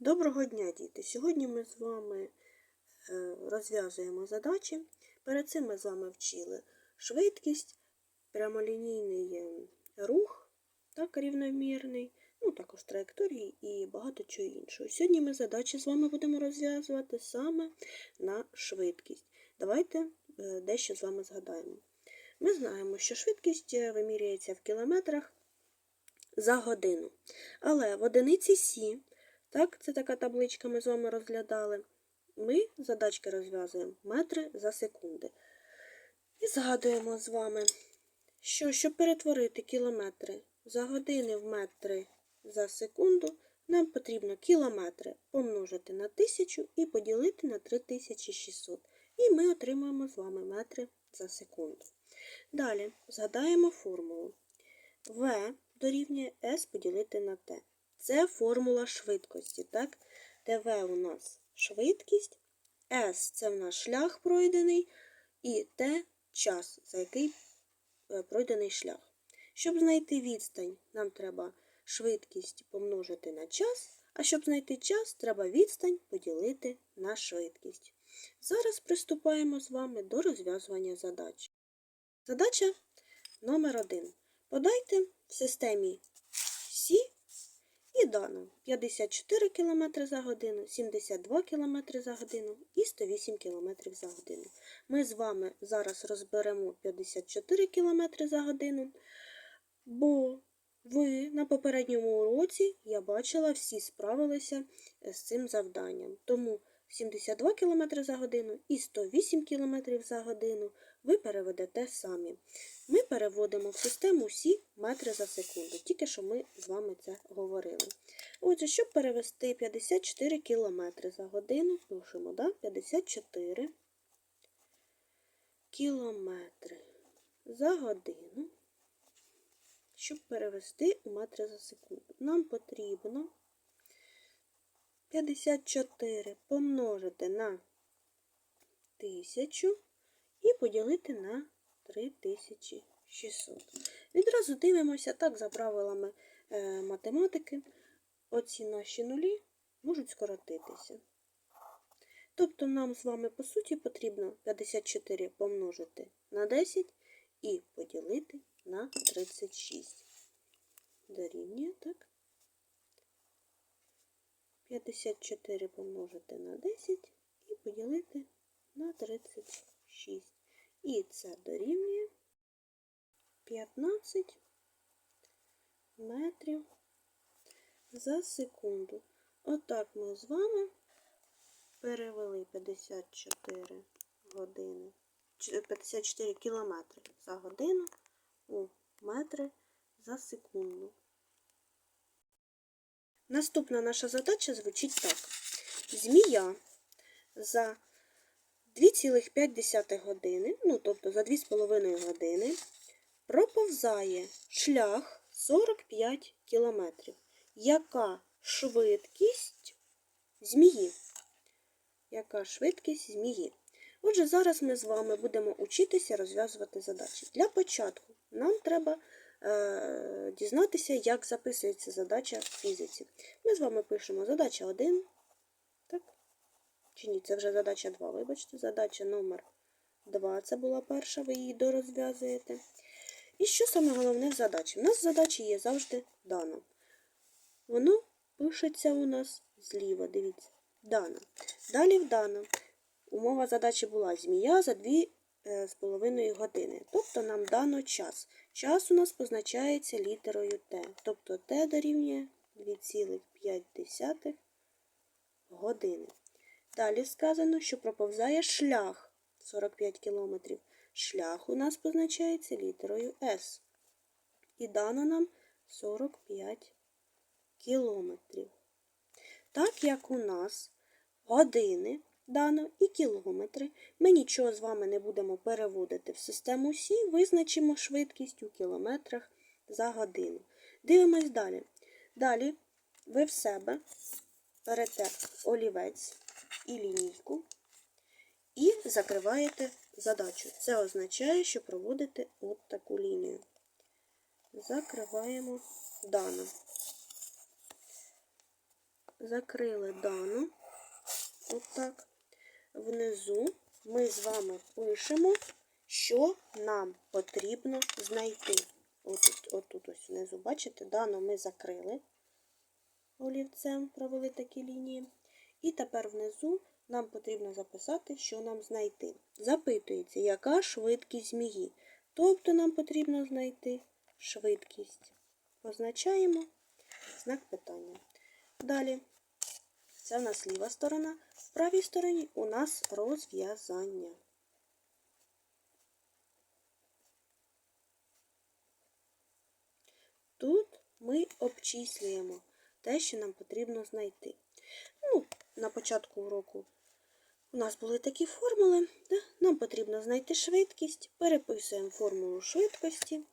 Доброго дня, діти! Сьогодні ми з вами е, розв'язуємо задачі. Перед цим ми з вами вчили швидкість, прямолінійний е, рух, так, рівномірний, ну також траєкторії і багато чого іншого. Сьогодні ми задачі з вами будемо розв'язувати саме на швидкість. Давайте е, дещо з вами згадаємо. Ми знаємо, що швидкість вимірюється в кілометрах за годину. Але в одиниці Сі так, це така табличка ми з вами розглядали. Ми задачки розв'язуємо метри за секунди. І згадуємо з вами, що щоб перетворити кілометри за години в метри за секунду, нам потрібно кілометри помножити на 1000 і поділити на 3600. І ми отримуємо з вами метри за секунду. Далі згадаємо формулу. В дорівнює S поділити на T. Це формула швидкості, так? ТВ у нас швидкість, S це в нас шлях пройдений, і T час, за який е, пройдений шлях. Щоб знайти відстань, нам треба швидкість помножити на час, а щоб знайти час, треба відстань поділити на швидкість. Зараз приступаємо з вами до розв'язування задач. Задача номер 1. Подайте в системі і 54 км за годину, 72 км за годину і 108 км за годину. Ми з вами зараз розберемо 54 км за годину, бо ви на попередньому уроці, я бачила, всі справилися з цим завданням. Тому 72 км за годину і 108 км за годину ви переведете самі. Ми переводимо в систему всі метри за секунду, тільки що ми з вами це говорили. Отже, щоб перевести 54 км за годину, пишемо, да? 54 кілометри за годину. Щоб перевести у метри за секунду, нам потрібно 54 помножити на 1000 і поділити на 3600. Відразу дивимося, так, за правилами е, математики, оці наші нулі можуть скоротитися. Тобто нам з вами, по суті, потрібно 54 помножити на 10 і поділити на 36. Дорівнює, так? 54 помножити на 10 і поділити на 36. І це дорівнює 15 метрів за секунду. Отак ми з вами перевели 54 години, 54 кілометри за годину у метри за секунду. Наступна наша задача звучить так. Змія за 2,5 години, ну, тобто за 2,5 години, проповзає шлях 45 кілометрів. Яка швидкість змії? Яка швидкість змії? Отже, зараз ми з вами будемо учитися розв'язувати задачі. Для початку нам треба дізнатися, як записується задача в фізиці. Ми з вами пишемо задача 1. Так? Чи ні, це вже задача 2. Вибачте, задача номер 2. Це була перша, ви її дорозв'язуєте. І що саме головне в задачі? У нас в задачі є завжди дано. Воно пишеться у нас зліва, дивіться, дано. Далі в дано. Умова задачі була змія за 2,5 години. Тобто нам дано час. Час у нас позначається літерою Т. Тобто Т дорівнює 2,5 години. Далі сказано, що проповзає шлях 45 км. Шлях у нас позначається літерою С. І дано нам 45 кілометрів. Так як у нас години дано і кілометри, ми нічого з вами не будемо переводити в систему Сі, визначимо швидкість у кілометрах за годину. Дивимось далі. Далі ви в себе берете олівець і лінійку і закриваєте задачу. Це означає, що проводите от таку лінію. Закриваємо дано. закрили дану. Отак. Внизу ми з вами пишемо, що нам потрібно знайти. Отут, отут ось внизу, бачите, дану ми закрили олівцем, провели такі лінії. І тепер внизу нам потрібно записати, що нам знайти. Запитується, яка швидкість змії. Тобто нам потрібно знайти швидкість. Позначаємо знак питання. Далі, це в нас ліва сторона. В правій стороні у нас розв'язання. Тут ми обчислюємо те, що нам потрібно знайти. Ну, на початку уроку у нас були такі формули. Да? Нам потрібно знайти швидкість. Переписуємо формулу швидкості.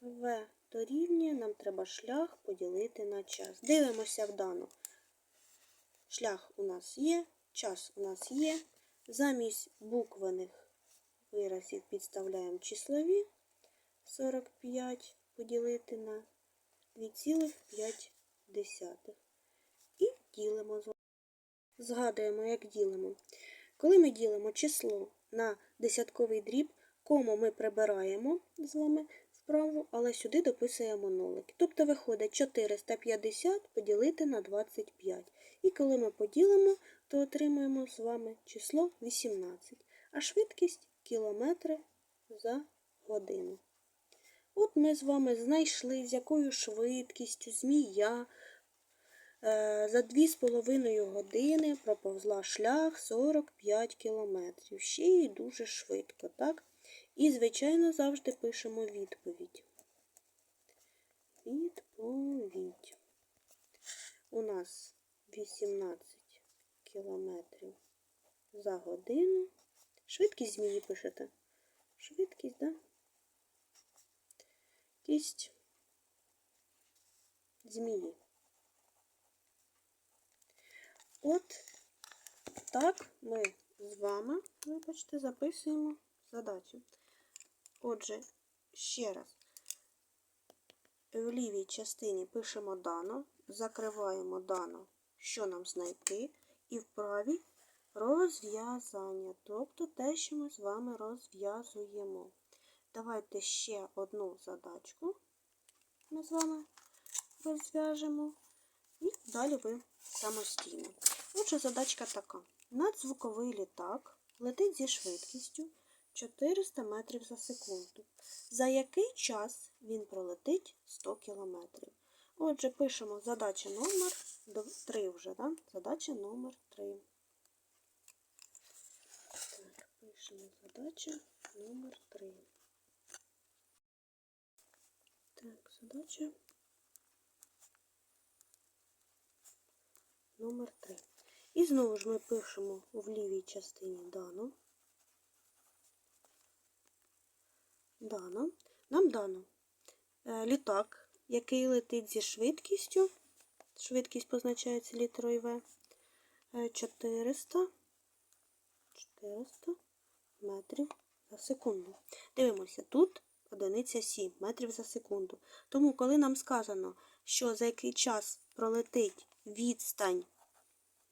В дорівнює, нам треба шлях поділити на час. Дивимося в дану. Шлях у нас є, час у нас є. Замість буквених виразів підставляємо числові 45 поділити на 2,5. І ділимо. Згадуємо, як ділимо. Коли ми ділимо число на десятковий дріб, кому ми прибираємо з вами вправо, але сюди дописуємо нолик. Тобто виходить 450 поділити на 25. І коли ми поділимо, то отримуємо з вами число 18, а швидкість кілометри за годину. От ми з вами знайшли, з якою швидкістю змія е, за 2,5 години проповзла шлях 45 кілометрів. Ще й дуже швидко, так? І, звичайно, завжди пишемо відповідь. Відповідь. У нас 18 кілометрів за годину. Швидкість змії пишете. Швидкість? Да? Кість змії. От так ми з вами, вибачте, записуємо задачу. Отже, ще раз, в лівій частині пишемо дано, закриваємо дано, що нам знайти, і в правій розв'язання, тобто те, що ми з вами розв'язуємо. Давайте ще одну задачку ми з вами розв'яжемо. І далі ви самостійно. Отже, задачка така. Надзвуковий літак летить зі швидкістю 400 метрів за секунду. За який час він пролетить 100 кілометрів? Отже, пишемо задача номер 3 вже, да? Задача номер 3. Так, пишемо задача номер 3. Так, задача номер 3. І знову ж ми пишемо в лівій частині дано. Дано. Нам дано е, літак, який летить зі швидкістю. Швидкість позначається літерою В. Е, 400, 400 метрів за секунду. Дивимося, тут одиниця 7 метрів за секунду. Тому, коли нам сказано, що за який час пролетить відстань,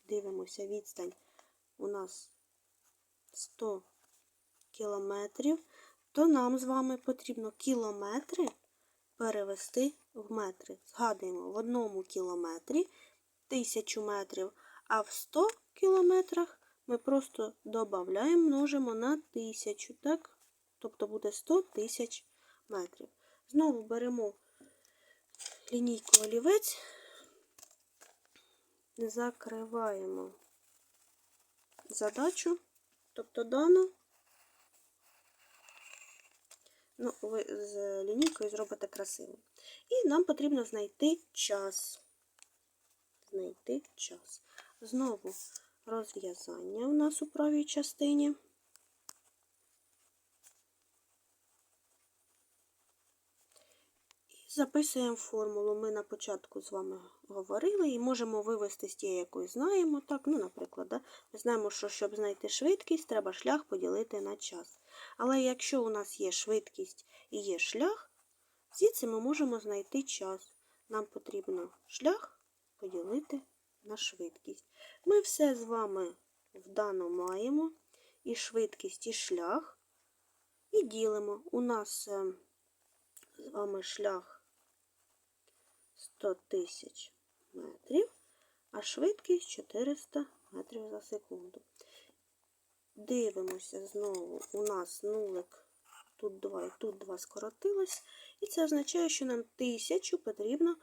дивимося, відстань у нас 100 кілометрів, то нам з вами потрібно кілометри перевести в метри. Згадуємо, в одному кілометрі 1000 метрів, а в 100 кілометрах ми просто додаємо, множимо на 1000, так? Тобто буде 100 тисяч метрів. Знову беремо лінійку олівець, закриваємо задачу, тобто дано. Ну, ви з лінійкою зробите красиво. І нам потрібно знайти час. Знайти час. Знову розв'язання у нас у правій частині. І записуємо формулу. Ми на початку з вами говорили і можемо вивести з тієї, якої знаємо. Так, ну, наприклад, да? ми знаємо, що щоб знайти швидкість, треба шлях поділити на час. Але якщо у нас є швидкість і є шлях, звідси ми можемо знайти час. Нам потрібно шлях поділити на швидкість. Ми все з вами вдано маємо. І швидкість, і шлях. І ділимо. У нас е, з вами шлях 100 тисяч метрів, а швидкість 400 метрів за секунду. Дивимося знову. У нас нулик, тут 2 і тут 2 скоротилось. І це означає, що нам 1000 потрібно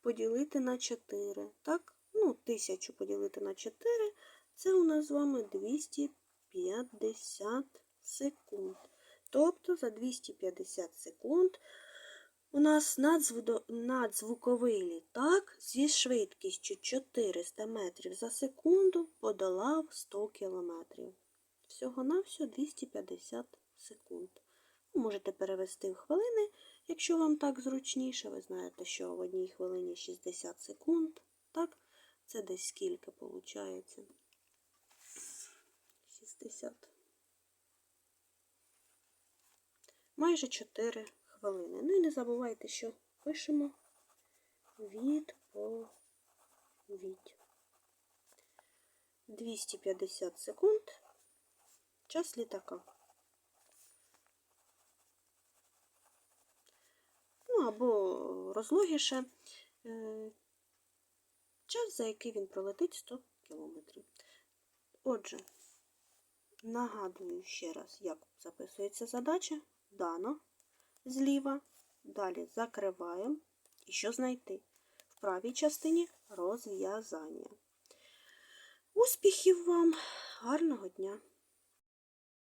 поділити на 4. Так? Ну, 1000 поділити на 4 це у нас з вами 250 секунд. Тобто за 250 секунд у нас надзвуковий літак зі швидкістю 400 метрів за секунду подолав 100 кілометрів. Всього-навсього 250 секунд. Можете перевести в хвилини, якщо вам так зручніше. Ви знаєте, що в одній хвилині 60 секунд. Так, це десь скільки виходить? 60. Майже 4 хвилини. Ну і не забувайте, що пишемо відповідь. 250 секунд. Час літака. Ну або розлогіше е, час, за який він пролетить 100 кілометрів. Отже, нагадую ще раз, як записується задача. Дано зліва. Далі закриваємо. І що знайти? В правій частині розв'язання. Успіхів вам! Гарного дня!